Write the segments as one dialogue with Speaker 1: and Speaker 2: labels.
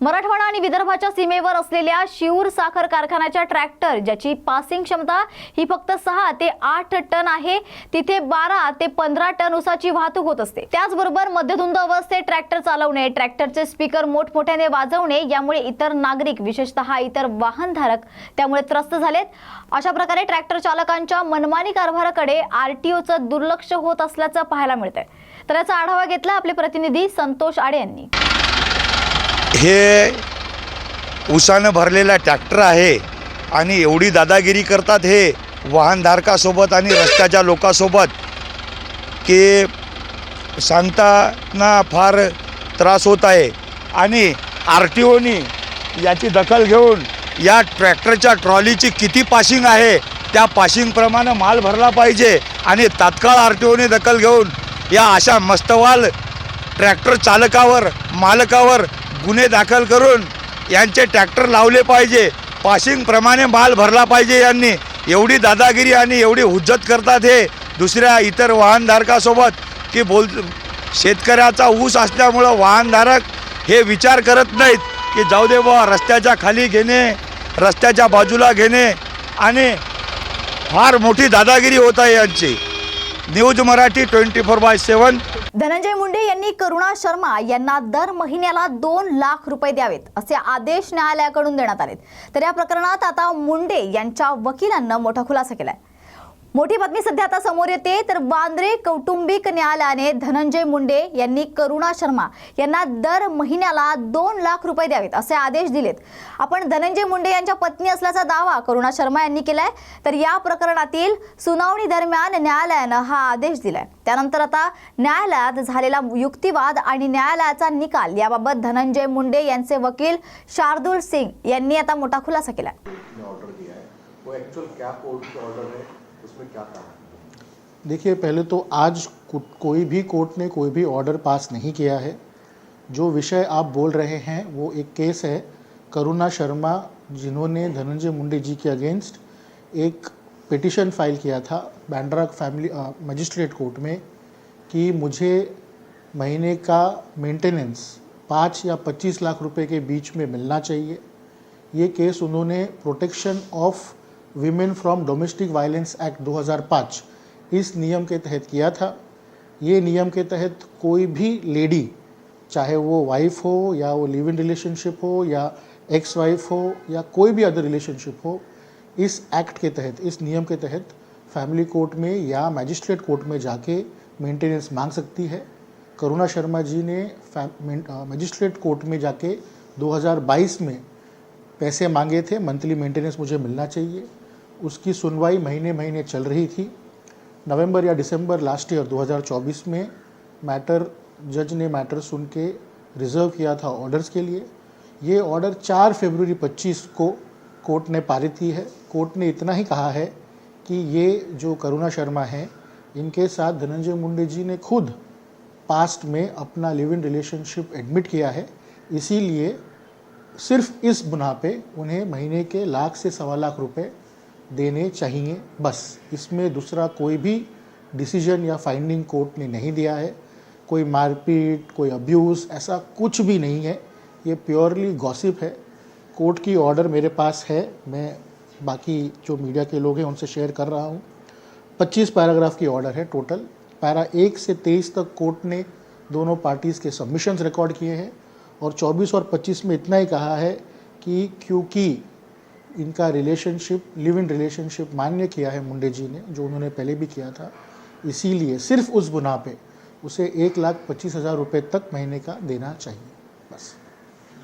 Speaker 1: मराठवाडा आणि विदर्भाच्या सीमेवर असलेल्या शिऊर साखर कारखान्याच्या ट्रॅक्टर ज्याची पासिंग क्षमता ही फक्त सहा ते आठ टन आहे तिथे बारा ते पंधरा टन उसाची वाहतूक होत असते. त्याचबरोबर मध्यधुंद अवस्थेत ट्रॅक्टर चालवणे ट्रॅक्टरचे स्पीकर मोठमोठ्याने वाजवणे यामुळे इतर नागरिक विशेषतः इतर वाहनधारक त्यामुळे त्रस्त झालेत. अशा प्रकारे ट्रॅक्टर चालकांच्या मनमानी कारभाराकडे आरटीओचं दुर्लक्ष होत असल्याचं पाहायला मिळतंय. तर याचा आढावा घेतला आपले प्रतिनिधी संतोष आडे यांनी.
Speaker 2: हे उसानं भरलेला ट्रॅक्टर आहे आणि एवढी दादागिरी करतात हे वाहनधारकासोबत आणि रस्त्याच्या लोकांसोबत की सांगताना फार त्रास होत आहे. आणि आर टी ओनी याची दखल घेऊन या ट्रॅक्टरच्या ट्रॉलीची किती पाशिंग आहे त्या पाशिंगप्रमाणे माल भरला पाहिजे आणि तात्काळ आर टी ओने दखल घेऊन या अशा मस्तवाल ट्रॅक्टर चालकावर मालकावर गुन्हे दाखल करून यांचे ट्रॅक्टर लावले पाहिजे. पाशिंगप्रमाणे माल भरला पाहिजे यांनी. एवढी दादागिरी आणि एवढी हुज्जत करतात हे दुसऱ्या इतर वाहनधारकासोबत की बोल शेतकऱ्याचा ऊस असल्यामुळं वाहनधारक हे विचार करत नाहीत की जाऊ दे बुवा रस्त्याच्या खाली घेणे रस्त्याच्या बाजूला घेणे आणि फार मोठी दादागिरी होत आहे यांची. News Marathi twenty four by seven
Speaker 1: Dhananjay Munde यांनी करुणा शर्मा यांना दर महिन्याला दोन लाख रुपये द्यावेत असे आदेश न्यायालयाकडून देण्यात आलेत. तर या प्रकरणात आता मुंडे यांच्या वकिलांना मोठा खुलासा केलाय. मोठी बातमी सध्या आता समोर येते. तर वांद्रे कौटुंबिक न्यायालयाने धनंजय मुंडे यांनी करुणा शर्मा यांना दर महिन्याला दोन लाख रुपये द्यावेत असे आदेश दिलेत. आपण धनंजय मुंडे यांच्या पत्नी असल्याचा दावा करुणा शर्मा यांनी केलाय. तर या प्रकरणातील सुनावणी दरम्यान न्यायालयानं हा आदेश दिलाय. त्यानंतर आता न्यायालयात झालेला युक्तिवाद आणि न्यायालयाचा निकाल याबाबत धनंजय मुंडे यांचे वकील शार्दुल सिंग यांनी आता मोठा खुलासा
Speaker 3: केला एक्चुअल क्या कोर्ट का ऑर्डर उसमें क्या कहा
Speaker 4: देखिए, पहले तो आज कोई भी कोर्ट ने कोई भी ऑर्डर पास नहीं किया है। जो विषय आप बोल रहे हैं, वो एक केस है। करुणा शर्मा जिन्होंने धनंजय मुंडे जी के अगेंस्ट एक पिटिशन फ़ाइल किया था बैंड्रा फैमिली मजिस्ट्रेट कोर्ट में कि मुझे महीने का मेंटेनेंस पाँच या पच्चीस लाख रुपए के बीच में मिलना चाहिए। ये केस उन्होंने protection of women from domestic violence act 2005 इस नियम के तहत किया था। ये नियम के तहत कोई भी लेडी चाहे वो वाइफ हो या वो लिव इन रिलेशनशिप हो या एक्स वाइफ हो या कोई भी अदर रिलेशनशिप हो, इस एक्ट के तहत, इस नियम के तहत फैमिली कोर्ट में या मैजिस्ट्रेट कोर्ट में जाके मेंटेनेंस मांग सकती है। करुणा शर्मा जी ने मजिस्ट्रेट कोर्ट में जाके 2022 में पैसे मांगे थे मंथली मेंटेनेंस मुझे मिलना चाहिए। उसकी सुनवाई महीने महीने चल रही थी। नवंबर या दिसंबर लास्ट ईयर 2024 में मैटर जज ने मैटर सुन के रिज़र्व किया था ऑर्डर्स के लिए। ये ऑर्डर 4 फरवरी 25 को कोर्ट ने पारित की है। कोर्ट ने इतना ही कहा है कि ये जो करुणा शर्मा हैं, इनके साथ धनंजय मुंडे जी ने खुद पास्ट में अपना लिव इन रिलेशनशिप एडमिट किया है। इसीलिए सिर्फ़ इस पे उन्हें महीने के लाख से सवा लाख रुपए देने चाहिए, बस। इसमें दूसरा कोई भी डिसीज़न या फाइंडिंग कोर्ट ने नहीं दिया है। कोई मारपीट, कोई अब्यूज़ ऐसा कुछ भी नहीं है। ये प्योरली गॉसिप है। कोर्ट की ऑर्डर मेरे पास है। मैं बाकी जो मीडिया के लोग हैं, उनसे शेयर कर रहा हूँ। 25 पैराग्राफ की ऑर्डर है टोटल पैरा एक से तेईस तक कोर्ट ने दोनों पार्टीज़ के सबमिशंस रिकॉर्ड किए हैं। और 24 और 25 में इतना ही कहा है कि क्योंकि इनका रिलेशनशिप लिव इन रिलेशनशिप मान्य किया है मुंडे जी ने जो उन्होंने पहले भी किया था इसीलिए सिर्फ़ उस बुना पे उसे एक लाख पच्चीस हज़ार रुपये तक महीने का देना चाहिए बस।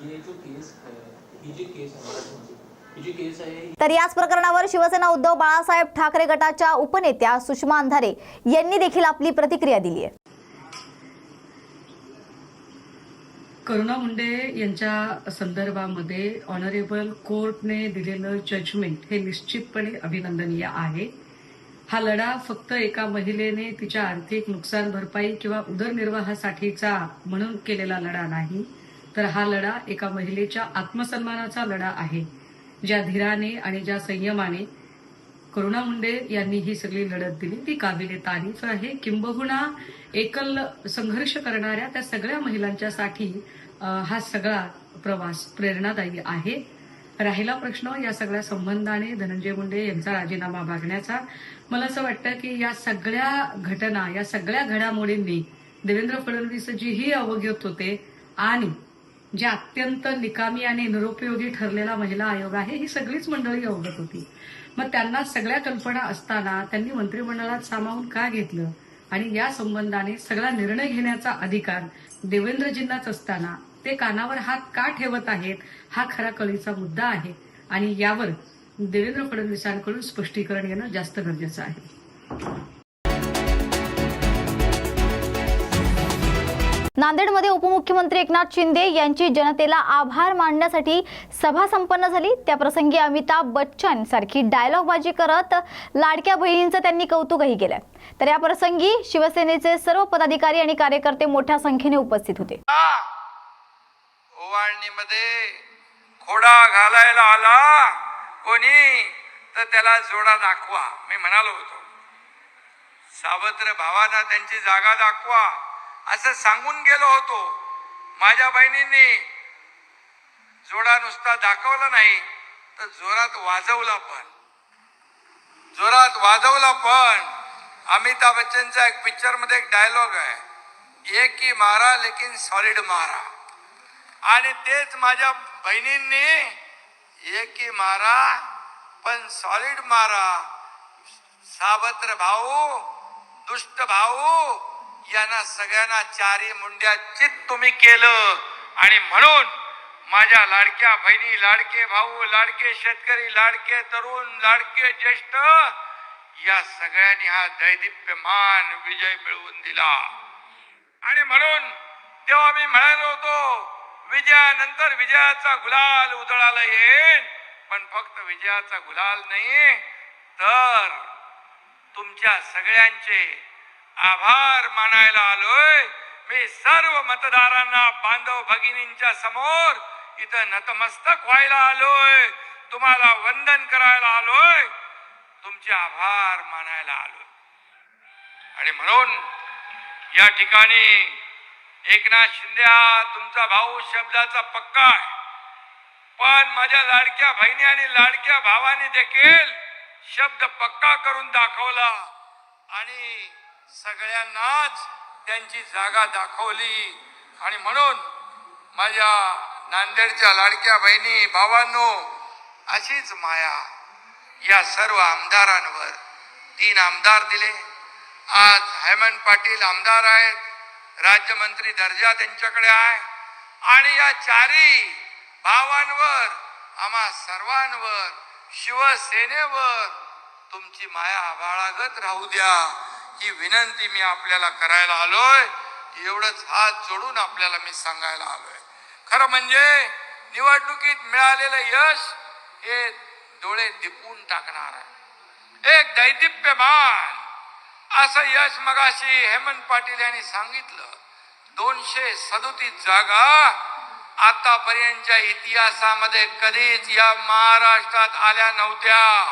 Speaker 5: ये जो केस है जी केस आहे जी। केस आहे
Speaker 1: तर याच प्रकरणावर शिवसेना उद्धव बाळासाहेब ठाकरे गटाच्या उपनेत्या सुषमा अंधारे यांनी देखील आपली प्रतिक्रिया दिली आहे.
Speaker 6: करुणा मुंडे यांच्या संदर्भामध्ये ऑनरेबल कोर्टने दिलेलं जजमेंट हे निश्चितपणे अभिनंदनीय आहे. हा लढा फक्त एका महिलेने तिच्या आर्थिक नुकसान भरपाई किंवा उदरनिर्वाहासाठीचा म्हणून केलेला लढा नाही तर हा लढा एका महिलेच्या आत्मसन्मानाचा लढा आहे ज्या धीराने आणि ज्या संयमाने करुणा मुंडे यांनी ही सगळी लढत दिली. ती काबिले तारीफ आहे. किंबहुना एकल संघर्ष करणाऱ्या त्या सगळ्या महिलांच्यासाठी हा सगळा प्रवास प्रेरणादायी आहे. राहिला प्रश्न या सगळ्या संबंधाने धनंजय मुंडे यांचा राजीनामा मागण्याचा. मला असं वाटतं की या सगळ्या घटना या सगळ्या घडामोडींनी देवेंद्र फडणवीस जी ही अवगत होते आणि जे अत्यंत निकामी आणि निरुपयोगी ठरलेला महिला आयोग आहे ही सगळीच मंडळी अवगत होती. मग त्यांना सगळ्या कल्पना असताना त्यांनी मंत्रिमंडळात सामावून का घेतलं? आणि या संबंधाने सगळा निर्णय घेण्याचा अधिकार देवेंद्रजींनाच असताना ते कानावर हात का ठेवत आहेत हा खरा कळीचा मुद्दा आहे. आणि यावर देवेंद्र फडणवीसांकडून स्पष्टीकरण येणं जास्त गरजेचं आहे.
Speaker 1: नांदेडमध्ये उपमुख्यमंत्री एकनाथ शिंदे यांची जनतेला आभार मानण्यासाठी सभा संपन्न झाली. त्याप्रसंगी अमिताभ बच्चन सारखी डायलॉगबाजी करत लाडक्या बहिणींचं त्यांनी कौतुकही केलं. तर या प्रसंगी शिवसेनेचे सर्व पदाधिकारी आणि कार्यकर्ते मोठ्या संख्येने उपस्थित होते.
Speaker 7: ओवाळणीमध्ये खोडा घालायला आला. कोणी? तर त्याला जोडा दाखवा. मी म्हणालो होतो. सावत्र भावांना त्यांची जागा दाखवा. असं सांगून गेलो होतो. माझ्या बहिणींनी जोडा नुसता दाखवला नाही तर जोरात वाजवला पण. जोरात वाजवला पण. अमिताभ बच्चनचा एक पिक्चरमध्ये एक डायलॉग आहे. एक ही मारा लेकिन सॉलिड मारा. आणि तेच माझ्या बहिणींनी एक ही मारा पण सॉलिड मारा. सावत्र भाऊ दुष्ट भाऊ यांना सगळ्यांना चारी मुंड्या चित तुम्ही केलं. आणि म्हणून माझ्या लाडक्या बहिणी लाडके भाऊ लाडके शेतकरी लाडके तरुण लाडके ज्येष्ठ या सगळ्यांनी हा दैदिप्यमान विजय मिळवून दिला. आणि म्हणून तेव्हा मी म्हणालो होतो विजयानंतर विजयाचा गुलाल उधळाला येईल पण फक्त विजयाचा गुलाल नाही तर तुमच्या सगळ्यांचे आभार मानायला आलोय. मी सर्व मतदारांना बांधव भगिनींच्या समोर इथं नतमस्तक व्हायला आलोय. तुम्हाला वंदन करायला आलोय. तुमचे आभार मानायला आलोय. आणि म्हणून या ठिकाणी एकनाथ शिंदे हा तुमचा भाऊ शब्दाचा पक्का आहे. पण माझ्या लाडक्या बहिणी आणि लाडक्या भावाने देखील शब्द पक्का करून दाखवला. आणि सगळ्यांनाच त्यांची जागा दाखवली. आणि म्हणून माझ्या नांदेडच्या लाडक्या बहिणी भावांनो अशीच माया या सर्व आमदारांवर तीन आमदार दिले. आज हेमंत पाटील आमदार आहेत राज्यमंत्री दर्जा त्यांच्याकडे आहे. आणि या चारही भावांवर आम्हा सर्वांवर शिवसेनेवर तुमची माया आभाळागत राहू द्या. ही विनंती मी आपल्याला करायला आलोय. एवढंच हात जोडून आपल्याला मी सांगायला आलोय. खरं म्हणजे निवडणुकीत मिळालेलं यश हे डोळे दिपून टाकणार आहे. एक दैदिप्यमान. असं यश मगाशी हेमंत पाटील यांनी सांगितलं. दोनशे सदोतीस जागा आतापर्यंतच्या इतिहासामध्ये कधीच या महाराष्ट्रात आल्या नव्हत्या.